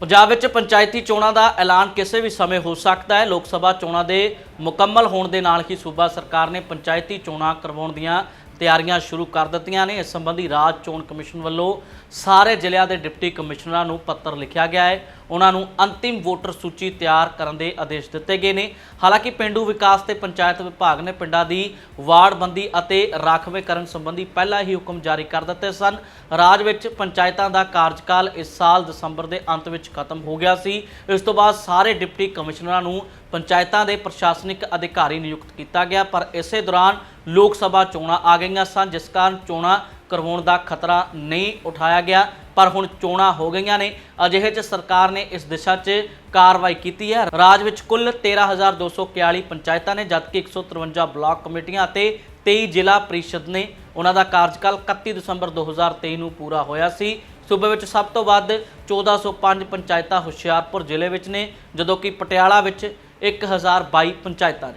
ਪੰਜਾਬ ਵਿੱਚ ਪੰਚਾਇਤੀ ਚੋਣਾਂ ਦਾ ਐਲਾਨ ਕਿਸੇ ਵੀ ਸਮੇਂ ਹੋ ਸਕਦਾ ਹੈ। ਲੋਕ ਸਭਾ ਚੋਣਾਂ ਦੇ ਮੁਕੰਮਲ ਹੋਣ ਦੇ ਨਾਲ ਹੀ ਸੂਬਾ ਸਰਕਾਰ ਨੇ ਪੰਚਾਇਤੀ ਚੋਣਾਂ ਕਰਵਾਉਣ ਦੀਆਂ ਤਿਆਰੀਆਂ ਸ਼ੁਰੂ ਕਰ ਦਿੱਤੀਆਂ ਨੇ। ਇਸ ਸੰਬੰਧੀ ਰਾਜ ਚੋਣ ਕਮਿਸ਼ਨ ਵੱਲੋਂ ਸਾਰੇ ਜ਼ਿਲ੍ਹਿਆਂ ਦੇ ਡਿਪਟੀ ਕਮਿਸ਼ਨਰਾਂ ਨੂੰ ਪੱਤਰ ਲਿਖਿਆ ਗਿਆ ਹੈ। ਉਹਨਾਂ ਨੂੰ ਅੰਤਿਮ ਵੋਟਰ ਸੂਚੀ ਤਿਆਰ ਕਰਨ ਦੇ ਆਦੇਸ਼ ਦਿੱਤੇ ਗਏ ਨੇ। ਹਾਲਾਂਕਿ ਪਿੰਡੂ ਵਿਕਾਸ ਤੇ ਪੰਚਾਇਤ ਵਿਭਾਗ ਨੇ ਪਿੰਡਾਂ ਦੀ ਵਾਰਡਬੰਦੀ ਅਤੇ ਰਾਖਵੇਂਕਰਨ ਸੰਬੰਧੀ ਪਹਿਲਾਂ ਹੀ ਹੁਕਮ ਜਾਰੀ ਕਰ ਦਿੱਤੇ ਸਨ। ਰਾਜ ਵਿੱਚ ਪੰਚਾਇਤਾਂ ਦਾ ਕਾਰਜਕਾਲ ਇਸ ਸਾਲ ਦਸੰਬਰ ਦੇ ਅੰਤ ਵਿੱਚ ਖਤਮ ਹੋ ਗਿਆ ਸੀ। ਇਸ ਤੋਂ ਬਾਅਦ ਸਾਰੇ ਡਿਪਟੀ ਕਮਿਸ਼ਨਰਾਂ ਨੂੰ ਪੰਚਾਇਤਾਂ ਦੇ ਪ੍ਰਸ਼ਾਸਨਿਕ ਅਧਿਕਾਰੀ ਨਿਯੁਕਤ ਕੀਤਾ ਗਿਆ, ਪਰ ਇਸੇ ਦੌਰਾਨ ਲੋਕ ਸਭਾ ਚੋਣਾਂ ਆ ਗਈਆਂ ਸਨ, ਜਿਸ ਕਾਰਨ ਚੋਣਾਂ ਕਰਵਾਉਣ ਦਾ ਖਤਰਾ ਨਹੀਂ ਉਠਾਇਆ ਗਿਆ, ਪਰ ਹੁਣ ਚੋਣਾਂ ਹੋ ਗਈਆਂ ਨੇ। ਅਜਿਹੇ 'ਚ ਸਰਕਾਰ ਨੇ ਇਸ ਦਿਸ਼ਾ 'ਚ ਕਾਰਵਾਈ ਕੀਤੀ ਹੈ। ਰਾਜ ਵਿੱਚ ਕੁੱਲ 13241 ਪੰਚਾਇਤਾਂ ਨੇ, ਜਦਕਿ 153 ਬਲਾਕ ਕਮੇਟੀਆਂ ਅਤੇ 23 ਜ਼ਿਲ੍ਹਾ ਪ੍ਰੀਸ਼ਦ ਨੇ ਉਹਨਾਂ ਦਾ ਕਾਰਜਕਾਲ 31 ਦਸੰਬਰ 2023 ਨੂੰ ਪੂਰਾ ਹੋਇਆ ਸੀ। ਸੂਬੇ ਵਿੱਚ ਸਭ ਤੋਂ ਵੱਧ 1405 ਪੰਚਾਇਤਾਂ ਹੁਸ਼ਿਆਰਪੁਰ ਜ਼ਿਲ੍ਹੇ ਵਿੱਚ ਨੇ, ਜਦੋਂ ਕਿ ਪਟਿਆਲਾ ਵਿੱਚ 1022 ਪੰਚਾਇਤਾਂ ਨੇ।